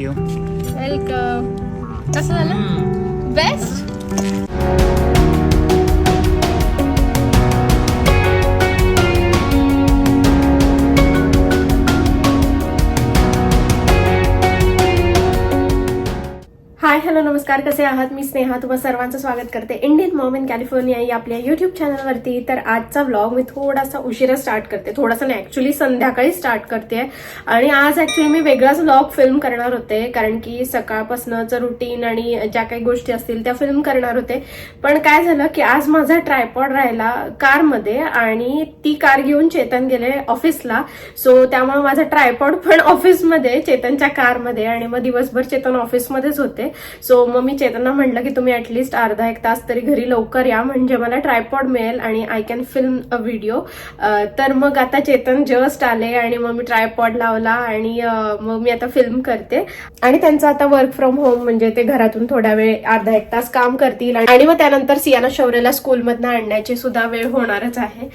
Thank you welcome कसं झालं? Best मित्रांनो नमस्कार. कसे आहात? मी स्नेहा. तुम्हा सर्वांचं स्वागत करते. इंडियन मॉम इन कॅलिफोर्निया या आपल्या युट्यूब चॅनलवरती तर आजचा व्लॉग मी थोडासा उशिरा स्टार्ट करते. थोडासा नाही ऍक्च्युली संध्याकाळी स्टार्ट करते. आणि आज ऍक्च्युली मी वेगळाच व्लॉग फिल्म करणार होते. कारण की सकाळपासूनचं रुटीन आणि ज्या काही गोष्टी असतील त्या फिल्म करणार होते. पण काय झालं की आज माझा ट्रायपॉड राहिला कारमध्ये आणि ती कार घेऊन चेतन गेले ऑफिसला सो त्यामुळे माझा ट्रायपॉड पण ऑफिसमध्ये चेतनच्या कारमध्ये. आणि मग दिवसभर चेतन ऑफिसमध्येच होते. सो सो मग मी चेतना म्हटलं की तुम्ही ऍटलिस्ट अर्धा एक तास तरी घरी लवकर या म्हणजे मला ट्रायपॉड मिळेल आणि I can film a video तर मग आता चेतन जस्ट आले आणि मग मी ट्रायपॉड लावला आणि मग मी आता फिल्म करते. आणि त्यांचं आता वर्क फ्रॉम होम म्हणजे ते घरातून थोडा वेळ अर्धा एक तास काम करतील. आणि मग त्यानंतर सियाना शौर्यला स्कूलमधनं आणण्याची सुद्धा वेळ होणारच आहे.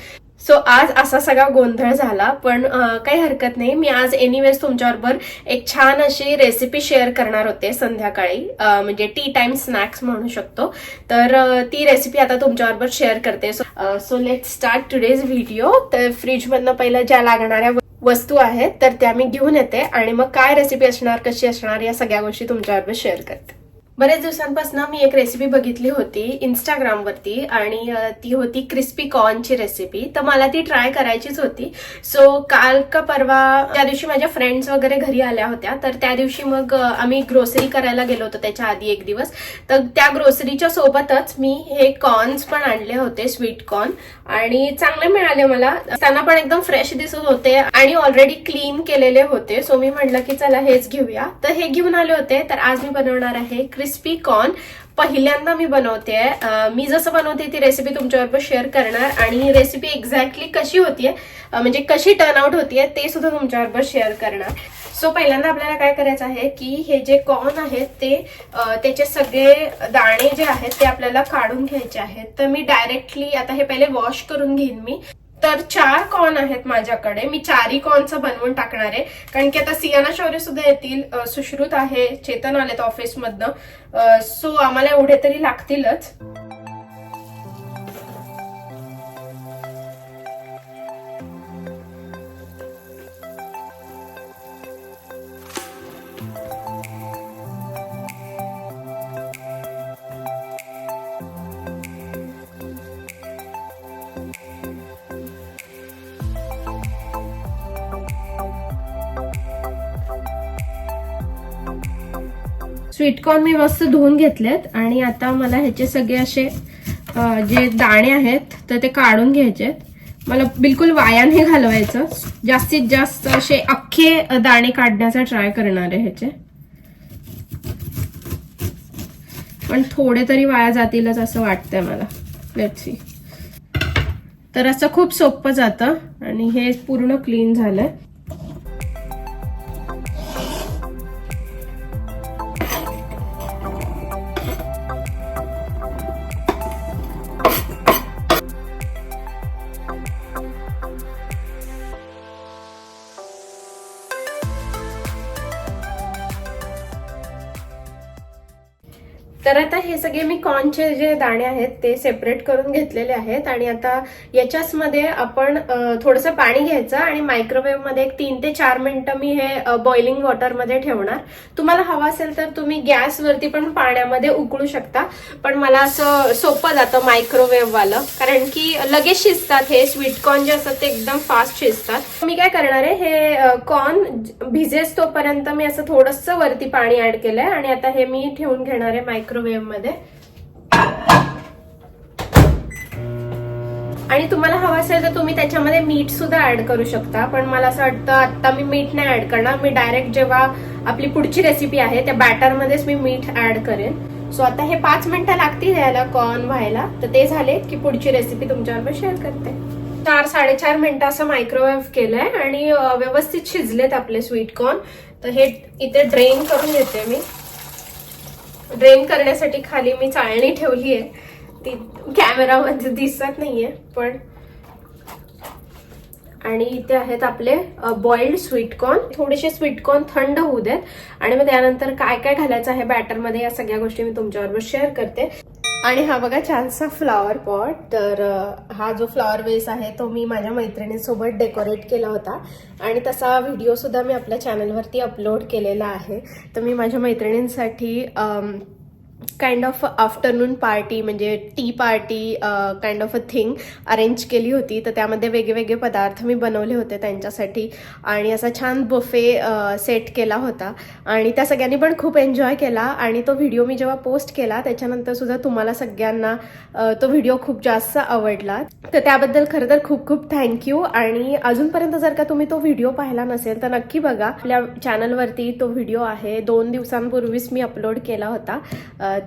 सो आज असा सगळा गोंधळ झाला पण काही हरकत नाही. मी आज एनिवेज तुमच्याबरोबर एक छान अशी रेसिपी शेअर करणार होते संध्याकाळी. म्हणजे टी टाइम स्नॅक्स म्हणू शकतो. तर ती रेसिपी आता तुमच्याबरोबर शेअर करते. So let start today's video तर फ्रीजमधनं पहिलं ज्या लागणाऱ्या वस्तू आहेत तर त्या मी घेऊन येते. आणि मग काय रेसिपी असणार कशी असणार या सगळ्या गोष्टी तुमच्याबरोबर शेअर करते. बरेच दिवसांपासून मी एक रेसिपी बघितली होती इंस्टाग्रामवरती आणि ती होती क्रिस्पी कॉर्नची रेसिपी तर मला ती ट्राय करायचीच होती. सो काल का परवा त्या दिवशी माझ्या फ्रेंड्स वगैरे घरी आल्या होत्या. तर त्या दिवशी मग आम्ही ग्रोसरी करायला गेलो होतो त्याच्या आधी एक दिवस. तर त्या ग्रोसरीच्या सोबतच मी हे कॉर्न्स पण आणले होते स्वीट कॉर्न आणि चांगले मिळाले मला. त्यांना पण एकदम फ्रेश दिसत होते आणि ऑलरेडी क्लीन केलेले होते. सो मी म्हटलं की चला हेच घेऊया. तर हे घेऊन आले होते. तर आज मी बनवणार आहे क्रिस्पी कॉर्न पहिल्यांदा मी बनवते मी जसं बनवते ती रेसिपी तुमच्याबरोबर शेअर करणार. आणि ही रेसिपी एक्झॅक्टली कशी होतीये म्हणजे कशी टर्न आउट होतीये ते सुद्धा तुमच्याबरोबर शेअर करणार. सो पहिल्यांदा आपल्याला काय करायचं आहे की हे जे कॉर्न आहेत ते त्याचे सगळे दाणे जे आहेत ते आपल्याला काढून घ्यायचे आहेत. तर मी डायरेक्टली आता हे पहिले वॉश करून घेईन मी. तर चार कॉन आहेत माझ्याकडे. मी चारही कॉर्नचं बनवून टाकणार आहे. कारण की आता सियाना शौर्य सुद्धा येतील. सुश्रुत आहे. चेतन आलेत ऑफिसमधनं सो आम्हाला एवढे तरी लागतीलच. स्वीटकॉर्न मी मस्त धुवून घेतलेत आणि आता मला ह्याचे सगळे असे जे दाणे आहेत तर ते काढून घ्यायचे. मला बिलकुल वायाने घालवायचं. जास्तीत जास्त असे अख्खे दाणे काढण्याचा ट्राय करणार आहे ह्याचे. पण थोडे तरी वाया जातीलच असं वाटतंय मला. लेटसी तर असं खूप सोपं जातं आणि हे पूर्ण क्लीन झालंय. तर आता हे सगळे मी कॉर्नचे जे दाणे आहेत ते सेपरेट करून घेतलेले आहेत आणि आता याच्याच मध्ये आपण थोडंसं पाणी घ्यायचं आणि मायक्रोवेव्हमध्ये एक तीन ते चार मिनिटं मी हे बॉइलिंग वॉटरमध्ये ठेवणार. तुम्हाला हवं असेल तर तुम्ही गॅसवरती पण पाण्यामध्ये उकळू शकता पण मला असं सोपं जातं मायक्रोवेव्ह वालं कारण की लगेच शिजतात हे स्वीट कॉर्न जे असतात ते एकदम फास्ट शिजतात. मी काय करणार आहे हे कॉर्न भिजेस तोपर्यंत मी असं थोडस वरती पाणी ऍड केलंय आणि आता हे मी ठेवून घेणार आहे मायक्रो मायक्रोवेव्हमध्ये. आणि तुम्हाला हवं असेल तर तुम्ही त्याच्यामध्ये मीठ सुद्धा ऍड करू शकता. पण मला असं वाटतं आता मी मीठ नाही ऍड करणार. मी डायरेक्ट जेव्हा आपली पुढची रेसिपी आहे त्या बॅटरमध्येच मी मीठ ऍड करेन. सो आता हे पाच मिनिटं लागतील यायला कॉर्न व्हायला. तर ते झाले की पुढची रेसिपी तुमच्याबरोबर शेअर करते. चार साडेचार मिनिटं असं मायक्रोवेव्ह केलंय आणि व्यवस्थित शिजलेत आपले स्वीट कॉर्न तर हे इथे ड्रेन करून घेते मी. ड्रेन करण्यासाठी खाली मी चाळणी ठेवली आहे. ती कॅमेरामध्ये दिसत नाहीये पण आणि इथे आहेत आपले बॉइल्ड स्वीटकॉर्न थोडेसे स्वीटकॉर्न थंड होऊ देत. आणि मग त्यानंतर काय काय घालायचं आहे बॅटरमध्ये या सगळ्या गोष्टी मी तुमच्याबरोबर शेअर करते. आणि हा बघा छानसा फ्लॉवर पॉट तर हा जो फ्लॉवर वेस आहे तो मी माझ्या मैत्रिणीसोबत डेकोरेट केला होता. आणि तसा व्हिडिओसुद्धा मी आपल्या चॅनलवरती अपलोड केलेला आहे. तर मी माझ्या मैत्रिणींसाठी काइंड ऑफ आफ्टरनून पार्टी म्हणजे tea party kind of a thing arrange केली होती. तर त्यामध्ये वेगवेगळे पदार्थ मी बनवले होते त्यांच्यासाठी. आणि असा छान बुफे सेट uh, केला होता. आणि त्या सगळ्यांनी पण खूप एन्जॉय केला. आणि तो व्हिडिओ मी जेव्हा पोस्ट केला त्याच्यानंतर सुद्धा तुम्हाला सगळ्यांना uh, तो व्हिडिओ खूप जास्त आवडला. तर त्याबद्दल खरं तर खूप खूप थँक्यू आणि अजूनपर्यंत जर का तुम्ही तो व्हिडिओ पाहिला नसेल तर नक्की बघा. आपल्या चॅनलवरती तो व्हिडिओ आहे. दोन दिवसांपूर्वीच मी अपलोड केला होता.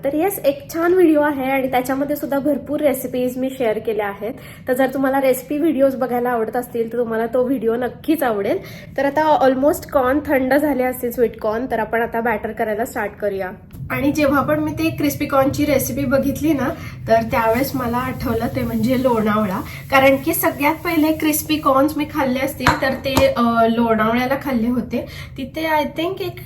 तर येस एक छान व्हिडिओ आहे आणि त्याच्यामध्ये सुद्धा भरपूर रेसिपीज मी शेअर केल्या आहेत. तर जर तुम्हाला रेसिपी व्हिडिओज बघायला आवडत असतील तर तुम्हाला तो व्हिडिओ नक्कीच आवडेल. तर आता ऑलमोस्ट कॉर्न थंड झाले असतील स्वीट कॉर्न तर आपण आता बॅटर करायला स्टार्ट करूया. आणि जेव्हा पण मी ते क्रिस्पी कॉर्नची रेसिपी बघितली ना तर त्यावेळेस मला आठवलं ते म्हणजे लोणावळा. कारण की सगळ्यात पहिले क्रिस्पी कॉर्न्स मी खाल्ले असतील तर ते लोणावळ्याला खाल्ले होते. तिथे आय थिंक एक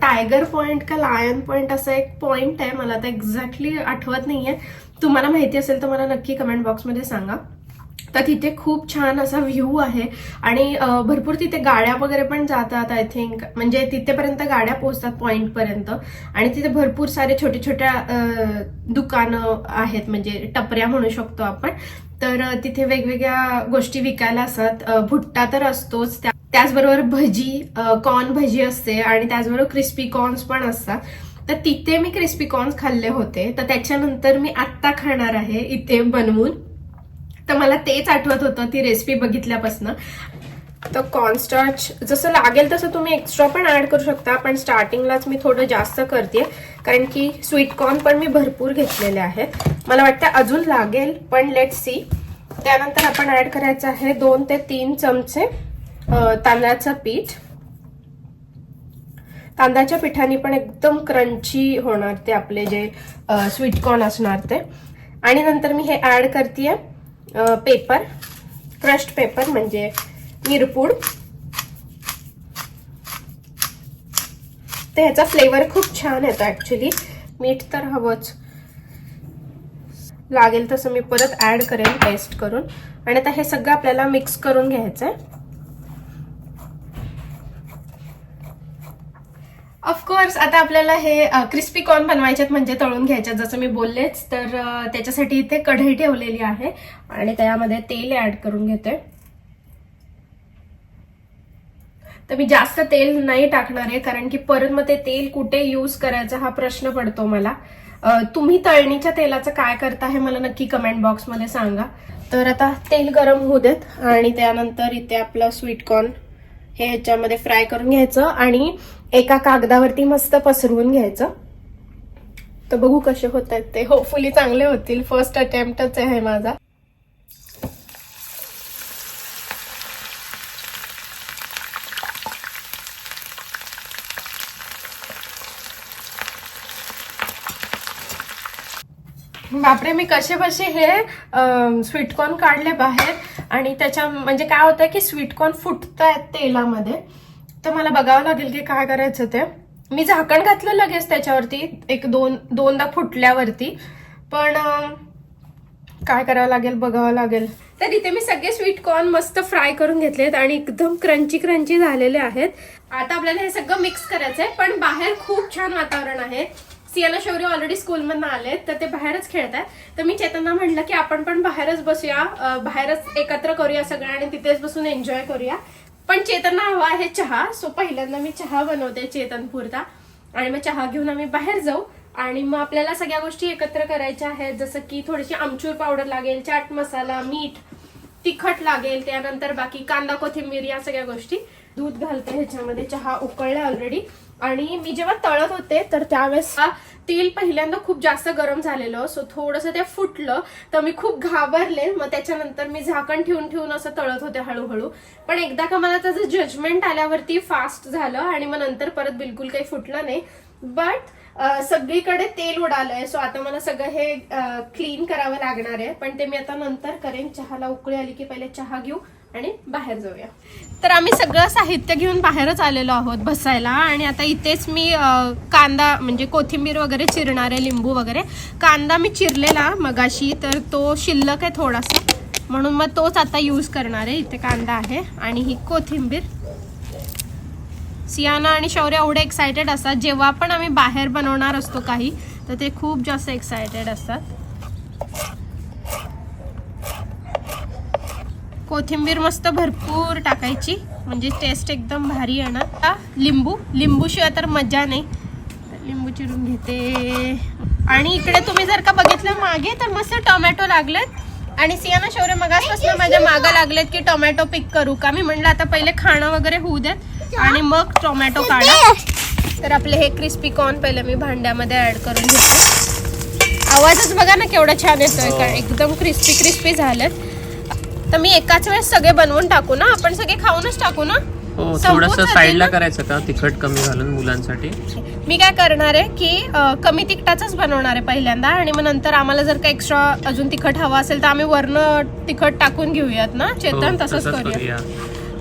टायगर पॉइंट का लायन पॉइंट असं एक पॉइंट आहे मला आता एक्झॅक्टली आठवत नाही आहे तुम्हाला माहिती असेल तर मला नक्की कमेंट बॉक्समध्ये सांगा. तर तिथे खूप छान असा व्ह्यू आहे. आणि भरपूर तिथे गाड्या वगैरे पण जातात आय थिंक म्हणजे तिथेपर्यंत गाड्या पोहोचतात पॉईंटपर्यंत आणि तिथे भरपूर सारे छोटे छोट्या दुकानं आहेत. म्हणजे टपऱ्या म्हणू शकतो आपण. तर तिथे वेगवेगळ्या गोष्टी विकायला असतात. भुट्टा तर असतोच. त्या- त्याचबरोबर भजी कॉर्न भजी असते. आणि त्याचबरोबर क्रिस्पी कॉर्न्स पण असतात. तर तिथे मी क्रिस्पी कॉर्न्स खाल्ले होते. तर त्याच्यानंतर मी आत्ता खाणार आहे इथे बनवून. तर मला तेच आठवत होतं ती रेसिपी बघितल्यापासून. तर कॉर्नस्टार्च जसं लागेल तसं तुम्ही एक्स्ट्रा पण ऍड करू शकता पण स्टार्टिंगलाच मी थोडं जास्त करते कारण की स्वीट कॉर्न पण मी भरपूर घेतलेले आहेत मला वाटतं अजून लागेल पण लेट सी त्यानंतर आपण ऍड करायचं आहे दोन ते तीन चमचे तांदळाचं पीठ. तांदळाच्या पिठाने पण एकदम क्रंची होणार ते आपले जे स्वीट कॉर्न असणार ते. आणि नंतर मी हे ऍड करते पेपर क्रस्ट पेपर म्हणजे मिरपूड. ते ह्याचा फ्लेवर खूप छान येतो ॲक्च्युली मीठ तर हवंच. लागेल तसं मी परत ऍड करेन टेस्ट करून. आणि आता हे सगळं आपल्याला मिक्स करून घ्यायचं आहे ऑफकोर्स आता आपल्याला हे क्रिस्पी कॉर्न बनवायच्यात म्हणजे तळून घ्यायच्यात. जसं मी बोललेच तर त्याच्यासाठी इथे कढई ठेवलेली आहे आणि त्यामध्ये तेल ऍड करून घेते. तर मी जास्त तेल नाही टाकणार आहे कारण की परत मग ते तेल कुठे यूज करायचं हा प्रश्न पडतो मला. तुम्ही तळणीच्या तेलाचं काय करता हे मला नक्की कमेंट बॉक्समध्ये सांगा. तर आता तेल गरम होऊ देत आणि त्यानंतर इथे आपलं स्वीट कॉर्न हे ह्याच्यामध्ये फ्राय करून घ्यायचं आणि एका कागदावरती मस्त पसरवून घ्यायचं. तर बघू कसे होत आहेत ते. होपफुली चांगले होतील. फर्स्ट अटेम्प्टच आहे माझा. बापरे मी कसे बसे हे स्वीटकॉर्न काढले बाहेर. आणि त्याच्या म्हणजे काय होतं की स्वीटकॉर्न फुटत आहेत तेलामध्ये. तर मला बघावं लागेल की काय करायचं ते. मी झाकण घातलं लगेच त्याच्यावरती एक दोन दोनदा फुटल्यावरती. पण काय करावं लागेल बघावं लागेल. तर इथे मी सगळे स्वीट कॉर्न मस्त फ्राय करून घेतलेत आणि एकदम क्रंची क्रंची झालेले आहेत. आता आपल्याला हे सगळं मिक्स करायचंय पण बाहेर खूप छान वातावरण आहे. सियाला शौर्य ऑलरेडी स्कूलमधनं आले तर ते बाहेरच खेळतात तर मी चेतना म्हटलं की आपण पण बाहेरच बसूया बाहेरच एकत्र करूया सगळं आणि तिथेच बसून एन्जॉय करूया. पण चेतना हवा आहे चहा सो पहिल्यांदा मी चहा बनवते चेतन पुरता. आणि मग चहा घेऊन आम्ही बाहेर जाऊ. आणि मग आपल्याला सगळ्या गोष्टी एकत्र करायच्या आहेत जसं की थोडीशी आमचूर पावडर लागेल चाट मसाला मीठ तिखट लागेल त्यानंतर बाकी कांदा कोथिंबीर या सगळ्या गोष्टी. दूध घालते ह्याच्यामध्ये चहा उकळला ऑलरेडी आणि मी जेव्हा तळत होते तर त्यावेळेस तेल पहिल्यांदा खूप जास्त गरम झालेलं सो थोडंसं ते फुटलं तर मी खूप घाबरले. मग त्याच्यानंतर मी झाकण ठेवून ठेवून असं तळत होते हळूहळू. पण एकदा का मला त्याचं जजमेंट आल्यावरती फास्ट झालं आणि मग नंतर परत बिलकुल काही फुटलं नाही. बट सगळीकडे तेल उडालंय सो आता मला सगळं हे क्लीन करावं लागणार आहे. पण ते मी आता नंतर करेन. चहाला उकळी आली की पहिले चहा घेऊ. आणि बाहेर जाऊया. तर आम्ही सगळं साहित्य घेऊन बाहेरच आलेलो आहोत बसायला. आणि आता इथेच मी कांदा म्हणजे कोथिंबीर वगैरे चिरणार आहे लिंबू वगैरे. कांदा मी चिरलेला मगाशी तर तो शिल्लक आहे थोडासा. म्हणून मग तोच आता यूज करणार आहे. इथे कांदा आहे आणि ही कोथिंबीर. सियाना आणि शौर्य एवढे एक्सायटेड असतात. जेव्हा पण आम्ही बाहेर बनवणार असतो काही तर ते खूप जास्त एक्सायटेड असतात. कोथिंबीर मस्त भरपूर टाकायची. म्हणजे टेस्ट एकदम भारी येणार लिंबू. लिंबूशिवाय तर मजा नाही. तर लिंबू चिरून घेते. आणि इकडे तुम्ही जर का बघितलं मागे तर मस्त टोमॅटो लागलेत. आणि सियाना शौर्य मगासपासून माझ्या मागं लागलेत की टोमॅटो पिक करू का? मी म्हणलं आता पहिले खाणं वगैरे होऊ देत. आणि मग टोमॅटो काढा. तर आपले हे क्रिस्पी कॉर्न पहिले मी भांड्यामध्ये ऍड करून घेते. आवाजच बघा ना केवढा छान येतोय. का एकदम क्रिस्पी क्रिस्पी झालेत. तर मी एकाच वेळेस सगळे बनवून टाकू ना? आपण सगळे खाऊनच टाकू ना? हो थोडस साईडला ना? करायचं का? तिखट कमी घालून मुलांसाठी. मी काय करणार आहे की अ, कमी तिखटाचंच बनवणार आहे पहिल्यांदा आणि मग नंतर आम्हाला जर का एक्स्ट्रा अजून तिखट हवं असेल तर आम्ही वरनं तिखट टाकून घेऊयात ना? हो, चेतन तसंच करूया. करूया.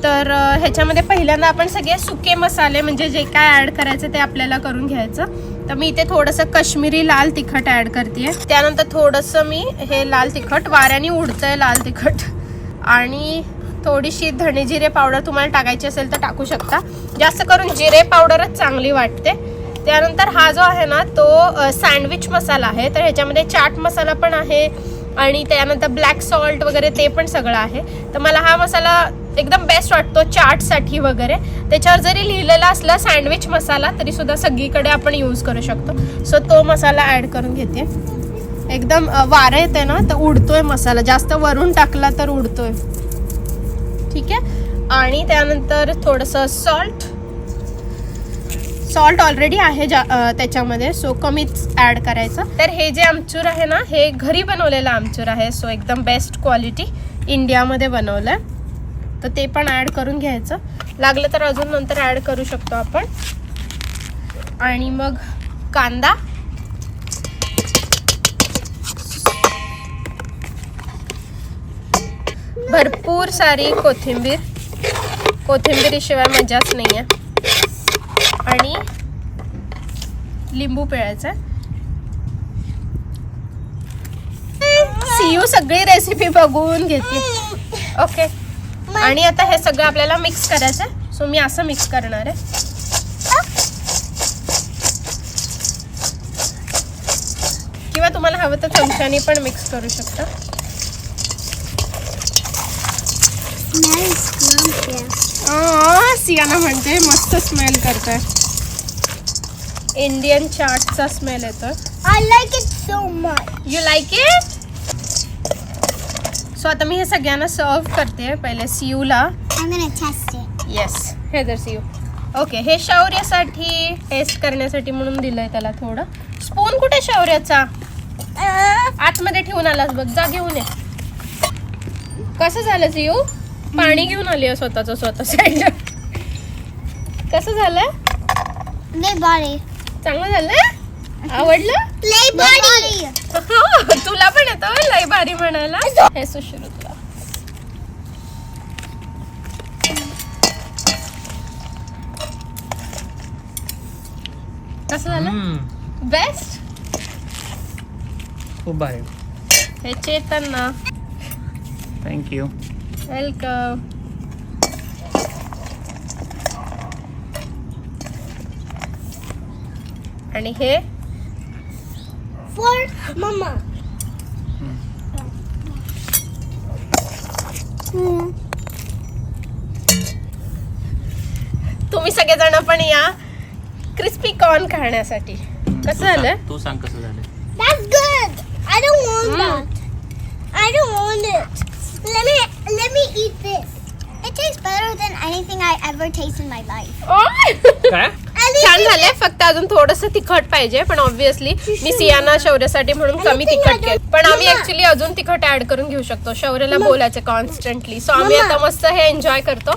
तर अ, ह्याच्यामध्ये पहिल्यांदा आपण सगळे सुके मसाले म्हणजे जे काय ऍड करायचं ते आपल्याला करून घ्यायचं. तर मी इथे थोडंसं काश्मीरी लाल तिखट ऍड करते त्यानंतर थोडंसं मी हे लाल तिखट वाऱ्याने उडतंय लाल तिखट. आणि थोडीशी धणे जिरे पावडर तुम्हाला टाकायची असेल तर टाकू शकता. जास्त करून जिरे पावडरच चांगली वाटते. त्यानंतर हा जो आहे ना तो सँडविच मसाला आहे. तर ह्याच्यामध्ये चाट मसाला पण आहे आणि त्यानंतर ब्लॅक सॉल्ट वगैरे ते पण सगळं आहे. तर मला हा मसाला एकदम बेस्ट वाटतो चाटसाठी वगैरे. त्याच्यावर जरी लिहिलेला असला सँडविच मसाला तरीसुद्धा सगळीकडे आपण यूज करू शकतो. सो तो मसाला ॲड करून घेते. एकदम वारं येते ना तर उडतोय मसाला. जास्त वरून टाकला तर उडतोय. ठीक आहे? आणि त्यानंतर थोडंसं सॉल्ट सॉल्ट ऑलरेडी आहे जा त्याच्यामध्ये. सो कमीच ॲड करायचं. तर हे जे आमचूर आहे ना हे घरी बनवलेलं आमचूर आहे. सो एकदम बेस्ट क्वालिटी इंडियामध्ये बनवलं आहे तर ते पण ॲड करून घ्यायचं. लागलं तर अजून नंतर ॲड करू शकतो आपण. आणि मग कांदा. भरपूर सारी कोथिंबीर. कोथिंबीरीशिवाय मजाच नाही आहे आणि लिंबू पिळायचा. सीयू सगळी रेसिपी बघून घेते. ओके आणि आता हे सगळं आपल्याला मिक्स करायचं आहे. सो मी असं मिक्स करणार आहे. किंवा तुम्हाला हवं तर चमच्याने पण मिक्स करू शकता. सियाना म्हणते मस्त स्मेल करतोय इंडियन चाटचा स्मेल येतो. I like it so much. You like it so आता मी हे सगळ्यांना सर्व करते पहिले सीयूला. येस हे तर सीयू. ओके हे शौर्यासाठी टेस्ट करण्यासाठी म्हणून दिलंय त्याला थोडं. स्पून कुठे शौर्याचा? Uh, आतमध्ये ठेवून आलास बघ जा घेऊन ये. कसं झालं सीयू? पाणी घेऊन आली स्वतःच स्वतः साईडला कसं झालं body. चांगलं झालं आवडलं? Lay body. हो, तुला पण येतं लय भारी म्हणायला. हे सुश्रुतला कसं झालं? बेस्ट खूप भारी. हे चेतन ना. थँक्यू वेलकम आणि हे For mama. Hmm. तुम्ही सगळेजण पण या क्रिस्पी कॉर्न खाण्यासाठी कसं झालं तू सांग कसं झालं That's good. I don't want Mm. that. I don't want it. Let me let me eat this. It tastes better than anything I ever tasted in my life. काय? छान झालंय. फक्त अजून थोडस तिखट पाहिजे पण ऑब्विसली मी सियाना शौर्यासाठी म्हणून कमी तिखट केलं. पण आम्ही ऍक्च्युली अजून तिखट ऍड करून घेऊ शकतो. शौर्याला बोलायचं कॉन्स्टंटली सो आम्ही. आता मस्त हे एन्जॉय करतो.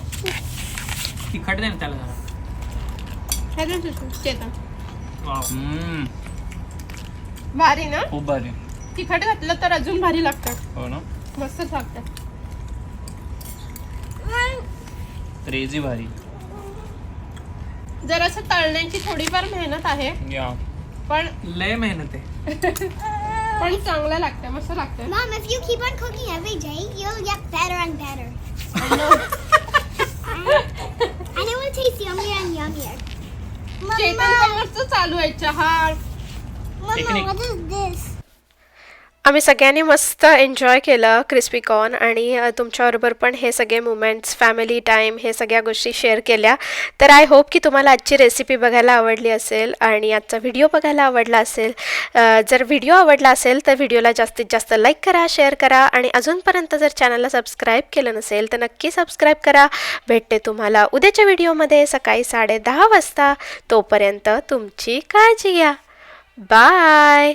तिखट दे ना त्याला जरा. हम्म, भारी ना? खूप भारी. तिखट घातलं तर अजून भारी लागतं. हो ना? मस्तच लागतं. क्रेजी भारी. जर असं तळण्याची थोडीफार मेहनत आहे. पण लय मेहनत आहे. पण चांगलं लागतं मस्त लागतं mom if you keep on cooking every day you will and better I will taste yummy and yummy Chetan चालू आहे चहा. मम दिस आम्ही सगळ्यांनी मस्त एन्जॉय केलं क्रिस्पी कॉर्न आणि तुमच्याबरोबर पण हे सगळे मुमेंट्स फॅमिली टाईम हे सगळ्या गोष्टी शेअर केल्या. तर आय होप की तुम्हाला आजची रेसिपी बघायला आवडली असेल आणि आजचा व्हिडिओ बघायला आवडला असेल. जर व्हिडिओ आवडला असेल तर व्हिडिओला जास्तीत जास्त लाईक करा शेअर करा आणि अजूनपर्यंत जर चॅनलला सबस्क्राईब केलं नसेल तर नक्की सबस्क्राईब करा. भेटते तुम्हाला उद्याच्या व्हिडिओमध्ये सकाळी साडेदहा वाजता. तोपर्यंत तुमची काळजी घ्या. बाय